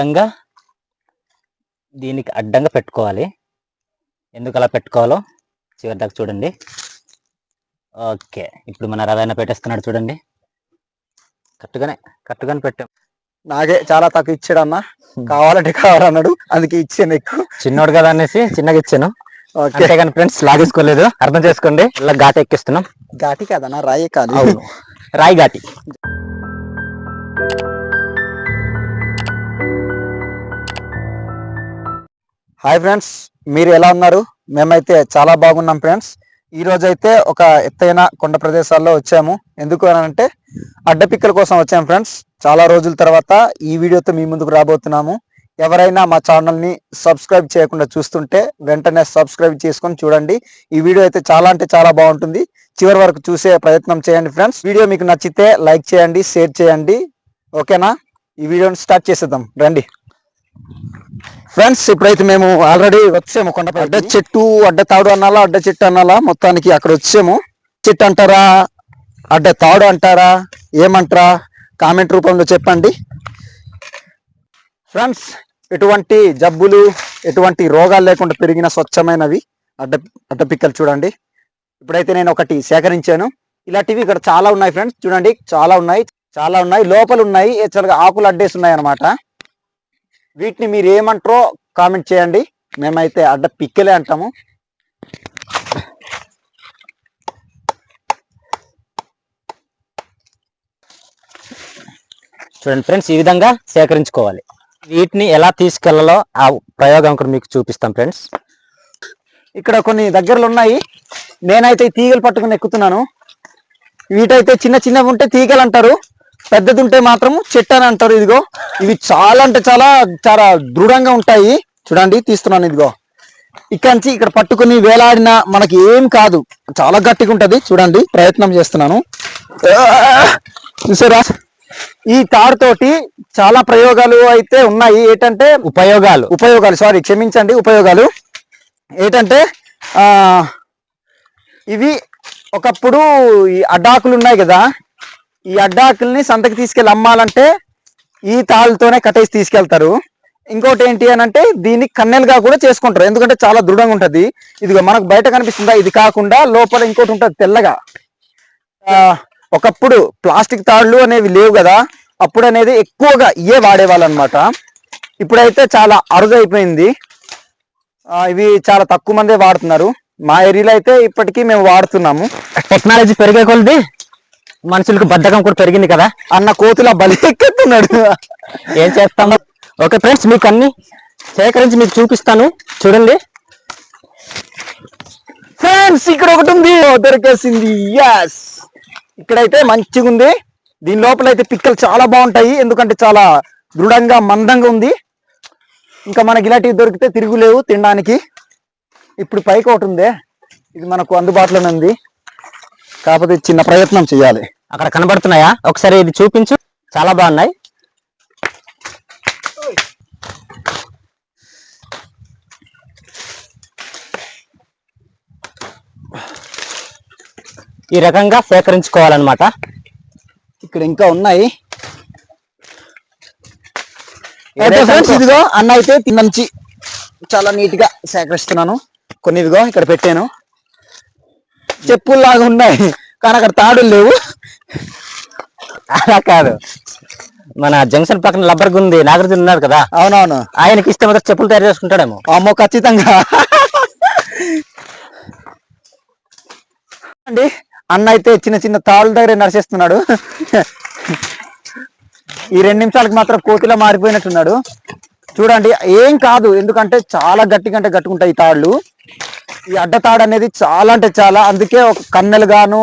అడ్డంగా దీనికి అడ్డంగా పెట్టుకోవాలి. ఎందుకు అలా పెట్టుకోవాలో చివరి దాకా చూడండి. ఓకే ఇప్పుడు మన రవాణా పెట్టేస్తున్నాడు చూడండి. కరెక్ట్గానే కరెక్ట్గానే పెట్టాం. నాకే చాలా తక్కువ ఇచ్చాడు అన్న కావాలంటే కావాలన్నాడు అందుకే ఇచ్చాను ఎక్కువ. చిన్నోడు కదా అనేసి చిన్నగా ఇచ్చాను. ఓకే. అంతేగాని ఫ్రెండ్స్ లాగేసుకోలేదు. అర్థం చేసుకోండి. ఇలా ఘాట ఎక్కిస్తున్నాం. ఘాటి కాదన్న రాయే కాదు. రాయి ఘాటి. హాయ్ ఫ్రెండ్స్ మీరు ఎలా ఉన్నారు? మేమైతే చాలా బాగున్నాం ఫ్రెండ్స్ ఈ ఒక ఎత్తైన కొండ ప్రదేశాల్లో వచ్చాము. ఎందుకు అని అంటే అడ్డపిక్కల కోసం వచ్చాము ఫ్రెండ్స్ చాలా రోజుల తర్వాత ఈ వీడియోతో మీ ముందుకు రాబోతున్నాము. ఎవరైనా మా ఛానల్ని సబ్స్క్రైబ్ చేయకుండా చూస్తుంటే వెంటనే సబ్స్క్రైబ్ చేసుకొని చూడండి. ఈ వీడియో అయితే చాలా అంటే చాలా బాగుంటుంది. చివరి వరకు చూసే ప్రయత్నం చేయండి ఫ్రెండ్స్ వీడియో మీకు నచ్చితే లైక్ చేయండి షేర్ చేయండి. ఓకేనా? ఈ వీడియోని స్టార్ట్ చేసేద్దాం. రండి. ఫ్రెండ్స్ ఇప్పుడైతే మేము ఆల్రెడీ వచ్చాము కొండపై అడ్డ చెట్టు అడ్డ తాడు అనాలా అడ్డ చెట్టు అనాలా మొత్తానికి అక్కడ వచ్చాము. చెట్టు అంటారా అడ్డ తాడు అంటారా ఏమంటారా కామెంట్ రూపంలో చెప్పండి. ఫ్రెండ్స్ ఎటువంటి జబ్బులు ఎటువంటి రోగాలు లేకుండా పెరిగిన స్వచ్ఛమైనవి అడ్డ అడ్డ పిక్కలు చూడండి. ఇప్పుడైతే నేను ఒకటి సేకరించాను. ఇలాంటివి ఇక్కడ చాలా ఉన్నాయి ఫ్రెండ్స్ చూడండి చాలా ఉన్నాయి చాలా ఉన్నాయి లోపల ఉన్నాయి చాలా ఆకులు అడ్డేసి ఉన్నాయి అనమాట వీటిని మీరు ఏమంటారో కామెంట్ చేయండి. మేమైతే అడ్డ పిక్కలే అంటాము. చూడండి ఫ్రెండ్స్ ఈ విధంగా సేకరించుకోవాలి. వీటిని ఎలా తీసుకెళ్ళాలో ఆ ప్రయోగం కూడా మీకు చూపిస్తాం ఫ్రెండ్స్. ఇక్కడ కొన్ని దగ్గరలో ఉన్నాయి. నేనైతే తీగలు పట్టుకుని ఎక్కుతున్నాను. వీటైతే చిన్న చిన్నవి ఉంటే తీగలు అంటారు పెద్దది ఉంటే మాత్రం చెట్టు అని అంటారు ఇదిగో. ఇవి చాలా అంటే చాలా చాలా దృఢంగా ఉంటాయి. చూడండి తీస్తున్నాను ఇదిగో. ఇక్కడ నుంచి ఇక్కడ పట్టుకుని వేలాడిన మనకి ఏం కాదు. చాలా గట్టిగా ఉంటది. చూడండి ప్రయత్నం చేస్తున్నాను! చూసారా? ఈ తాడుతోటి చాలా ప్రయోగాలు అయితే ఉన్నాయి. ఏంటంటే ఉపయోగాలు. ఉపయోగాలు సారీ క్షమించండి ఉపయోగాలు. ఏంటంటే ఆ ఇవి ఒకప్పుడు ఈ అడ్డాకులు ఉన్నాయి కదా ఈ అడ్డాకుల్ని సంతకి తీసుకెళ్ళి అమ్మాలంటే ఈ తాళ్ళతోనే కట్టేసి తీసుకెళ్తారు. ఇంకోటి ఏంటి అని అంటే దీన్ని కన్నెలుగా కూడా చేసుకుంటారు. ఎందుకంటే చాలా దృఢంగా ఉంటుంది. ఇదిగో మనకు బయట కనిపిస్తుందా? ఇది కాకుండా లోపల ఇంకోటి ఉంటుంది తెల్లగా. ఒకప్పుడు ప్లాస్టిక్ తాళ్ళు అనేవి లేవు కదా. అప్పుడు అనేది ఎక్కువగా ఇవే వాడేవాళ్ళు అనమాట ఇప్పుడైతే చాలా అరుదైపోయింది. ఇవి చాలా తక్కువ మందే వాడుతున్నారు. మా ఏరియాలో అయితే ఇప్పటికీ మేము వాడుతున్నాము. టెక్నాలజీ పెరిగే కొలది మనుషులకు బద్ధకం కూడా పెరిగింది కదా? అన్న కోతుల బలి ఎక్కెత్తున్నాడు ఏం చేస్తాము ఓకే ఫ్రెండ్స్ మీకు అన్ని సేకరించి మీకు చూపిస్తాను. చూడండి. ఫ్రెండ్స్ ఇక్కడ ఒకటి ఉంది. దొరికేసింది. ఎస్ ఇక్కడైతే మంచిగా ఉంది. దీని లోపల అయితే పిక్కలు చాలా బాగుంటాయి. ఎందుకంటే చాలా దృఢంగా మందంగా ఉంది. ఇంకా మనకి ఇలాంటివి దొరికితే తిరుగులేవు తినడానికి. ఇప్పుడు పైకి ఒకటి ఉంది. ఇది మనకు అందుబాటులోనే ఉంది. కాకపోతే చిన్న ప్రయత్నం చేయాలి. అక్కడ కనబడుతున్నాయా? ఒకసారి ఇది చూపించు. చాలా బాగున్నాయి. ఈ రకంగా సేకరించుకోవాలన్నమాట. ఇక్కడ ఇంకా ఉన్నాయి. అయితే? ఫ్రెండ్స్ ఇదిగో అన్న అయితే నుంచి చాలా నీట్గా సేకరిస్తున్నాను. కొన్ని ఇదిగో ఇక్కడ పెట్టాను. చెప్పుల్లాగా ఉన్నాయి. కానీ అక్కడ తాడులు లేవు. అలా కాదు. మన జంక్షన్ పక్కన లబ్బర్ ఉంది నాగరాజు ఉన్నాడు కదా. అవునవును. ఆయనకి ఇస్తే మాత్రం చెప్పులు తయారు చేసుకుంటాడేమో. అమ్మో ఖచ్చితంగా. అండి అన్న అయితే చిన్న చిన్న తాళ్ళ దగ్గర నడిచేస్తున్నాడు. ఈ రెండు నిమిషాలకు మాత్రం కోతిలా మారిపోయినట్టున్నాడు. చూడండి ఏం కాదు. ఎందుకంటే చాలా గట్టి కంటే గట్టుకుంటాయి ఈ తాళ్ళు ఈ అడ్డతాడు అనేది చాలా అంటే చాలా. అందుకే ఒక కన్నెలు గాను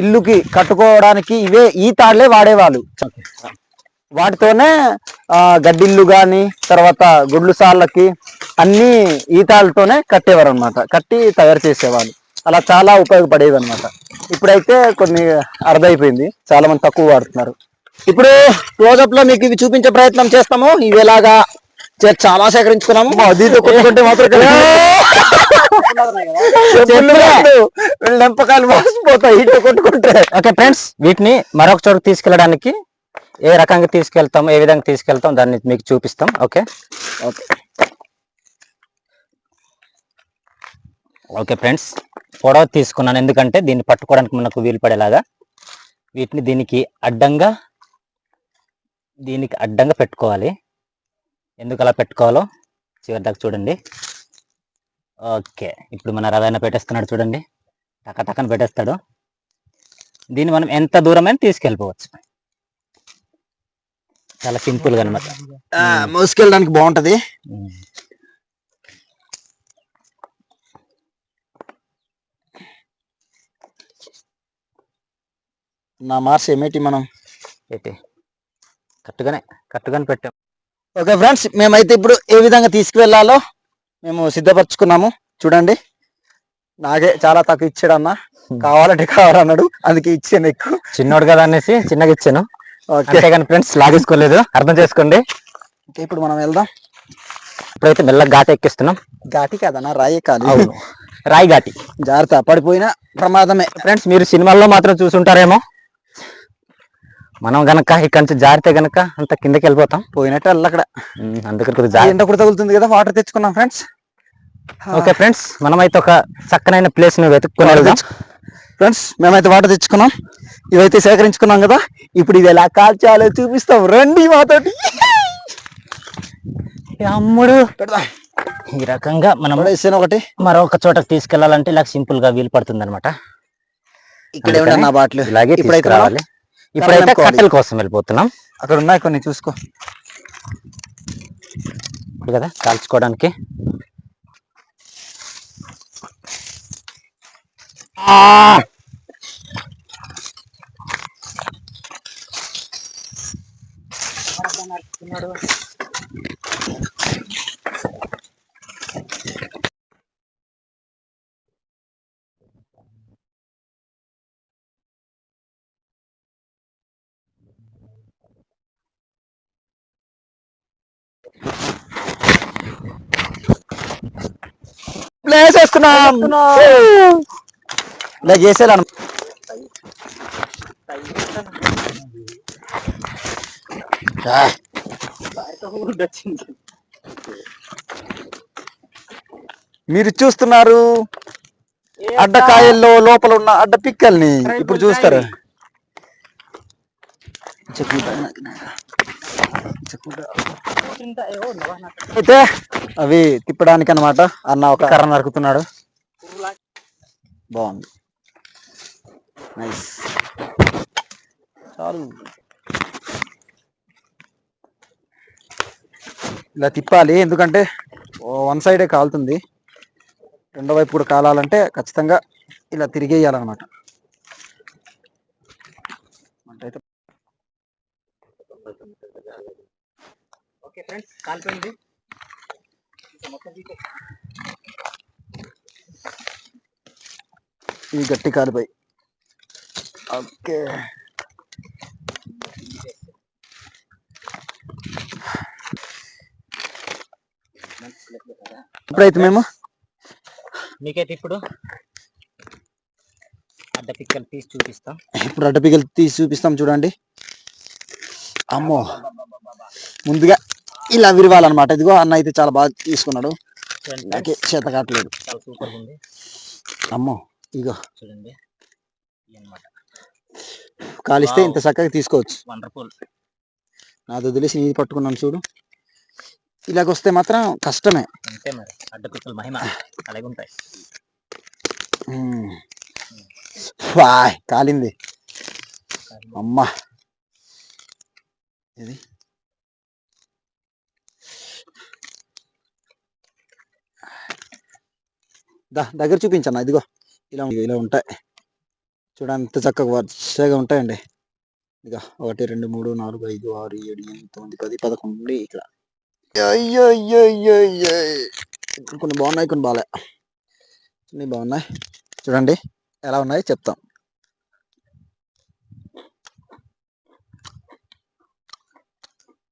ఇల్లుకి కట్టుకోవడానికి ఇవే ఈ తాడులే వాడేవాళ్ళు. వాటితోనే గడ్డిల్లు గాని తర్వాత గుడ్లు సాళ్ళకి అన్ని ఈతాళ్ళతోనే కట్టేవారు అనమాట కట్టి తయారు చేసేవాళ్ళు. అలా చాలా ఉపయోగపడేవి అనమాట ఇప్పుడైతే కొన్ని అర్థమైపోయింది చాలా మంది తక్కువ వాడుతున్నారు. ఇప్పుడు క్లోజప్లో మీకు ఇవి చూపించే ప్రయత్నం చేస్తాము. ఇవి ఎలాగా చాలా సేకరించుకున్నాము. దీంతో కొట్టుకుంటే మాత్రం మోసిపోతాయి కొట్టుకుంటే. ఓకే ఫ్రెండ్స్ వీటిని మరొక చోటుకు తీసుకెళ్ళడానికి ఏ రకంగా తీసుకెళ్తాం ఏ విధంగా తీసుకెళ్తాం దాన్ని మీకు చూపిస్తాం ఓకే? ఓకే. ఓకే ఫ్రెండ్స్ పొడవ తీసుకున్నాను. ఎందుకంటే దీన్ని పట్టుకోవడానికి మనకు వీలు పడేలాగా వీటిని దీనికి అడ్డంగా దీనికి అడ్డంగా పెట్టుకోవాలి. ఎందుకు అలా పెట్టుకోవాలో చివరి దాకా చూడండి. ఓకే ఇప్పుడు మన రవాణా పెట్టేస్తున్నాడు చూడండి. టక టక్కన పెట్టేస్తాడు. దీన్ని మనం ఎంత దూరమైనా తీసుకెళ్ళిపోవచ్చు. చాలా సింపుల్గా అనమాట మోసుకెళ్ళడానికి బాగుంటది. నా మార్స్ ఏమేటి మనం? అయితే కరెక్ట్గానే కరెక్ట్గానే పెట్టాం. ఓకే ఫ్రెండ్స్ మేమైతే ఇప్పుడు ఏ విధంగా తీసుకువెళ్ళాలో మేము సిద్ధపరచుకున్నాము. చూడండి. నాకే చాలా తక్కువ ఇచ్చాడు అన్న కావాలంటే కావాలన్నాడు. అందుకే ఇచ్చాను ఎక్కువ. చిన్నోడు కదా అనేసి చిన్నగా ఇచ్చాను. ఓకే. అంతేగాని ఫ్రెండ్స్ లాగేసుకోలేదు. అర్థం చేసుకోండి. ఓకే, ఇప్పుడు మనం వెళ్దాం. ఇప్పుడైతే మెల్లగా ఘాట ఎక్కిస్తున్నాం. ఘాటి కాదన్న రాయే కాదు. అవును. రాయి ఘాటి. జాగ్రత్త పడిపోయినా ప్రమాదమే. ఫ్రెండ్స్ మీరు సినిమాల్లో మాత్రం చూసుంటారేమో. మనం గనక ఇక్కడి నుంచి జారితే గనక అంత కిందకి వెళ్ళిపోతాం. పోయినట్టు వెళ్ళ అక్కడ. ఉమ్, అందుకని కొద్దిగా ఎండ కూడా తగులుతుంది కదా వాటర్ తెచ్చుకున్నాం ఫ్రెండ్స్. ఓకే ఫ్రెండ్స్ మనమైతే ఒక చక్కనైన ప్లేస్ను వెతుక్కుని వెళ్దాం. ఫ్రెండ్స్ మేమైతే వాటర్ తెచ్చుకున్నాం. ఇవైతే సేకరించుకున్నాం కదా ఇప్పుడు ఇవి ఎలా కాల్చాలో చూపిస్తాం. రండి మాతోటి. అమ్ముడు. ఈ రకంగా మనం ఒకటి. మరొక చోటకి తీసుకెళ్ళాలంటే ఇలా సింపుల్గా వీలు పడుతుంది అనమాట ఇక్కడ ఏమన్నా నా బాటిల్? ఇలాగే ఇప్పుడైతే తీసుకురావాలి. ఇప్పుడైతే. కట్టెల కోసం వెళ్ళిపోతున్నాం. అక్కడ ఉన్నాయి కొన్ని చూసుకో. కదా కాల్చుకోవడానికి. ప్లేస్ ఇలా మీరు చూస్తున్నారు అడ్డకాయల్లో లోపల ఉన్న అడ్డ పిక్కల్ని. ఇప్పుడు చూస్తారు? అయితే అవి తిప్పడానికి అన్నమాట అన్న ఒక కర్ర నరుకుతున్నాడు. బాగుంది. నైస్ చాలు. ఇలా తిప్పాలి ఎందుకంటే వన్ సైడే కాలుతుంది. రెండో వైపు కూడా కాలాలంటే ఖచ్చితంగా ఇలా తిరిగేయాలన్నమాట. అయితే ఓకే ఫ్రెండ్స్ కాలిపోయింది ఇవి గట్టి కాలిపోయి. ఓకే. ఇప్పుడైతే మేము? మీకైతే ఇప్పుడు అడ్డ పిక్కలు తీసి చూపిస్తాం. ఇప్పుడు అడ్డపిగలు తీసి చూపిస్తాం చూడండి. అమ్మో. ముందుగా ఇలా విరవాలన్నమాట. ఇదిగో అన్న అయితే చాలా బాగా తీసుకున్నాడు. నాకే చేత కావట్లేదు. చాలా సూపర్ ఉంది. అమ్మో ఇదిగో. చూడండి. కాలిస్తే. ఇంత చక్కగా తీసుకోవచ్చు. వండర్ఫుల్ నాది వదిలేసి నీది పట్టుకున్నాను చూడు. ఇలాగొస్తే మాత్రం కష్టమే. అంతే మరి. అడ్డ పిక్కలు మహిమ. అలాగే ఉంటాయి. మ్మ్. వాయ్ కాలింది. అమ్మా. ఇది దా దగ్గర చూపించన్న ఇదిగో. ఇలా ఉంది, ఇలా ఉంటాయి. చూడండి ఎంత చక్కగా వరుసగా ఉంటాయండి. ఇక ఒకటి రెండు మూడు నాలుగు ఐదు ఆరు ఏడు ఎనిమిది తొమ్మిది పది పదకొండు ఇక్కడ అయ్యో అయ్యో అయ్యో అయ్యో ఇక్కడ. కొన్ని బాగున్నాయి కొన్ని బాగాలే కొన్ని బాగున్నాయి చూడండి ఎలా ఉన్నాయి చెప్తాం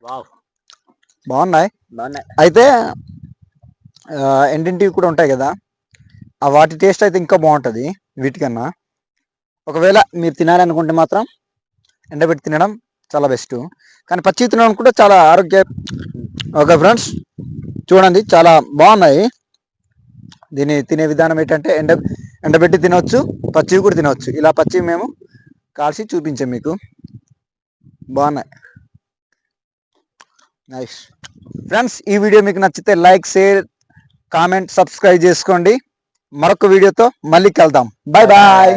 వావ్ బాగున్నాయి బాగున్నాయి అయితే ఎండింటివి కూడా ఉంటాయి కదా వాటి టేస్ట్ అయితే ఇంకా బాగుంటుంది వీటికన్నా. ఒకవేళ మీరు తినాలనుకుంటే మాత్రం ఎండబెట్టి తినడం చాలా బెస్ట్. కానీ పచ్చి తినడం కూడా చాలా ఆరోగ్య ఓకే ఫ్రెండ్స్ చూడండి చాలా బాగున్నాయి. దీన్ని తినే విధానం ఏంటంటే ఎండ ఎండబెట్టి తినవచ్చు పచ్చివి కూడా తినవచ్చు ఇలా పచ్చివి మేము కాల్చి చూపించాం మీకు. బాగున్నాయి. నైస్ ఫ్రెండ్స్ ఈ వీడియో మీకు నచ్చితే లైక్ షేర్ కామెంట్ సబ్స్క్రైబ్ చేసుకోండి. మరొక వీడియోతో మళ్ళీ కలుద్దాం. Bye bye